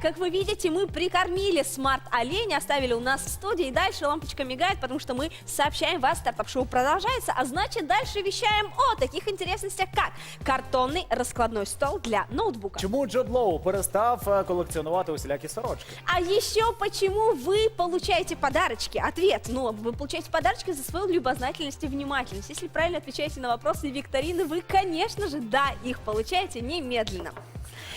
Как вы видите, мы прикормили смарт-оленя, оставили у нас в студии. И дальше лампочка мигает, потому что мы сообщаем вас, стартап-шоу продолжается. А значит, дальше вещаем о таких интересностях, как картонный раскладной стол для ноутбука. Чому Джод Лоу перестав е, колекціонувати усілякі сорочки? А еще почему вы получаете подарочки? Ответ. Ну, вы получаете подарочки за свою любознательность и внимательность. Если правильно отвечаете на вопросы викторины, вы, конечно же, да, их получаете немедленно.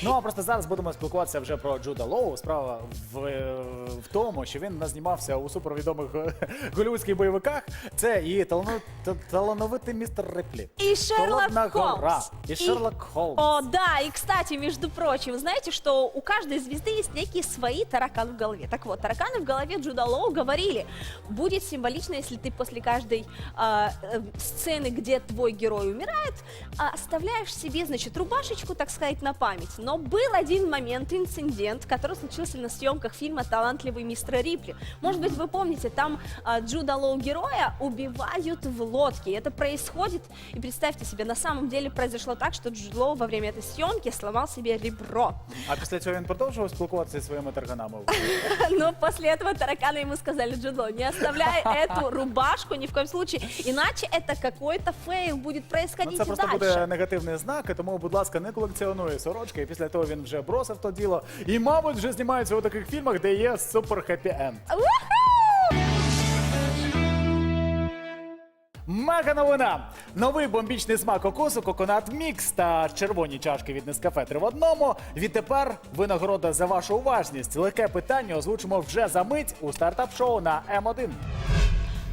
Ну а просто зараз будемо спілкуватися вже про Джуда Лоу. Справа в, е, в тому, що він назнімався у супервідомих е, голівудських бойовиках. Це і талано- та- талановитий містер Реплі. И Шерлок Холодна гора. Холмс. И Шерлок Холмс. О, да, и, кстати, между прочим, знаете, что у каждой звезды есть некие свои тараканы в голове. Так вот, тараканы в голове Джуда Лоу говорили, будет символично, если ты после каждой а, э, сцены, где твой герой умирает, а, оставляешь себе, значит, рубашечку, так сказать, на память. Но был один момент, инцидент, который случился на съемках фильма «Талантливый мистер Рипли». Может быть, вы помните, там а, Джуда Лоу героя убивают в лодке. И Это происходит, и представьте себе, на самом деле произошло так, что Джуд Лоу во время этой съемки сломал себе ребро. А після цього він продовжував спілкуватися зі своїми тарганами. Но после этого тараканы ему сказали, Джуд Лоу, не оставляй эту рубашку ни в коем случае, иначе это какой-то фейл будет Ну, происходить це и просто дальше. буде негативний знак, і тому, будь ласка, не колекціонуй сорочки. І після того він вже бросив то діло. І, мабуть, вже знімається у таких фільмах, де є супер хеппі енд. Уху! Мега новина! Новий бомбічний смак кокосу, коконат мікс та червоні чашки від Нескафе три в одному. Відтепер винагорода за вашу уважність. Легке питання озвучимо вже за мить у стартап-шоу на М1.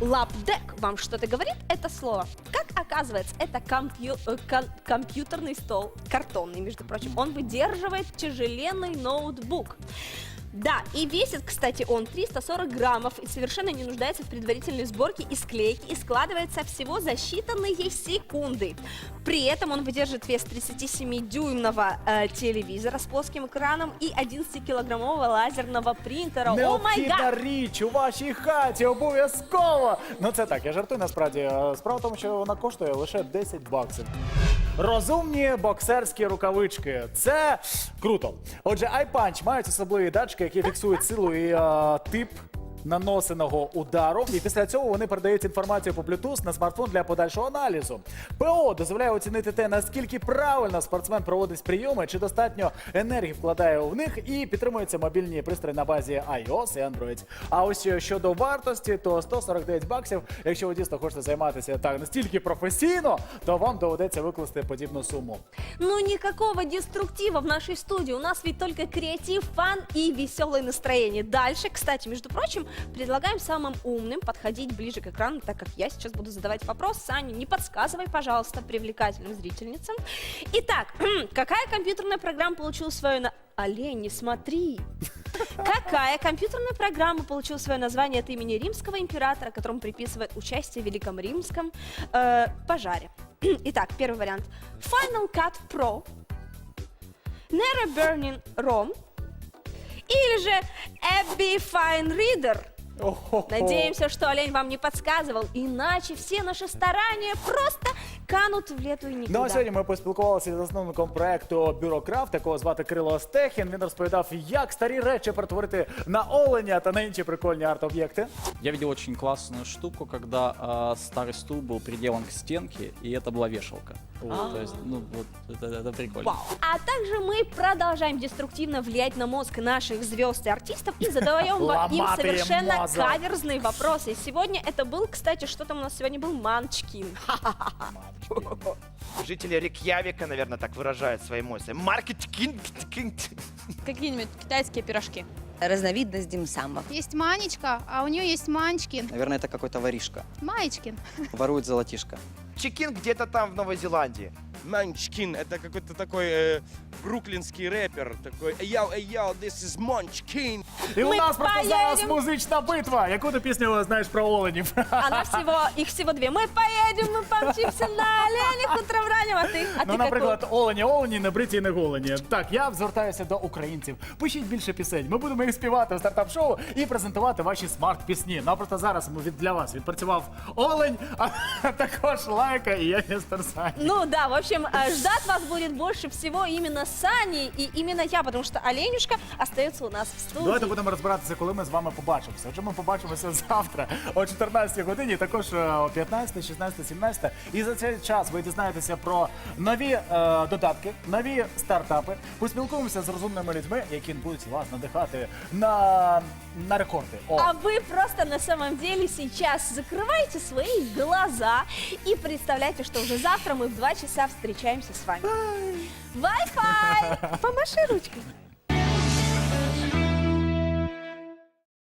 Лапдек, вам что-то говорит это слово? Как оказывается, это компью- э, кон- компьютерный стол, картонный, между прочим. Он выдерживает тяжеленный ноутбук. Да, и весит, кстати, он 340 граммов и совершенно не нуждается в предварительной сборке и склейке и складывается всего за считанные секунды. При этом он выдержит вес 37-дюймного э, телевизора с плоским экраном и 11-килограммового лазерного принтера. О май Необхідна гад! річ у вашій хаті обов'язково. Ну це так, я жартую насправді. Е, Справа в тому, що вона коштує лише 10 баксів. Розумні боксерські рукавички. Це круто. Отже, iPunch мають особливі датчики, які фіксують силу і е, тип. Наносеного удару, і після цього вони передають інформацію по Bluetooth на смартфон для подальшого аналізу. ПО дозволяє оцінити те, наскільки правильно спортсмен проводить прийоми, чи достатньо енергії вкладає в них, і підтримуються мобільні пристрої на базі iOS і Android. А ось щодо вартості, то 149 баксів. Якщо ви дійсно хочете займатися так настільки професійно, то вам доведеться викласти подібну суму. Ну никакого деструктива в нашей студии. У нас ведь только креатив, фан и веселое настроение. Дальше, кстати, между прочим, предлагаем самым умным подходить ближе к экрану, так как я сейчас буду задавать вопрос. Саня, не подсказывай, пожалуйста, привлекательным зрительницам. Итак, какая компьютерная программа получила свое на... Олень, не смотри. Какая компьютерная программа получила свое название от имени римского императора, которому приписывает участие в Великом Римском э, пожаре? Итак, первый вариант. Final Cut Pro, Nero Burning ROM или же Abby Fine Reader. Охо-хо. Надеемся, что олень вам не подсказывал, иначе все наши старания просто канут в лету и никуда. Ну а сьогодні ми поспілкувалися з засновником проекту Бюрокрафт, якого звати Кирило Стехін. Він розповідав, як старі речі перетворити на оленя та на інші прикольні арт-об'єкти. Я видел очень классную штуку, когда а, старый стул был приделан к стенке, и это была вешалка. Вот, то есть, ну, вот это, это прикольно. А также мы продолжаем деструктивно влиять на мозг наших звезд и артистов и задаем им Ломатые совершенно мозг. каверзные вопросы. И сегодня это был, кстати, что там у нас сегодня был Манчкин. Жители Рикьявика, наверное, так выражают свои эмоции. Маркетинг. Какие-нибудь китайские пирожки. разновидность димсамов. Есть Манечка, а у нее есть Манчкин. Наверное, это какой-то воришка. Маечкин. Ворует золотишко. Чекин где-то там, в Новой Зеландии. Манчкин, это какой-то такой э, бруклинский рэпер, такой «Йоу, эй, йоу, this is Munchkin». І у Ми нас просто зараз поїдемо. музична битва. Яку ти пісню знаєш про оленів? Она всего, их всего две. Мы поедем, мы помчимся на оленях утром ранним, а ты, а Ну, ты наприклад, олені, олені, не бриті і не голені. Так, я звертаюся до українців. Пишіть більше пісень. Ми будемо їх співати в стартап-шоу і презентувати ваші смарт-пісні. Ну а просто зараз ми від для вас відпрацював олень, а також лайка і я містер Сані. Ну да, в общем, прочим, э, ждать вас будет больше всего именно Сани и именно я, потому что Оленюшка остается у нас в студии. Давайте будемо розбиратися, коли ми з вами побачимося. Отже, ми побачимося завтра о 14 годині, також е, о 15, 16, 17. І за цей час ви дізнаєтеся про нові е, додатки, нові стартапи. Поспілкуємося з розумними людьми, які будуть вас надихати на, на рекорди. О. А вы просто на самом деле сейчас закрывайте свои глаза и представляйте, что уже завтра мы в 2 часа встречаемся с вами. Wi-Fi! Помаши ручкой.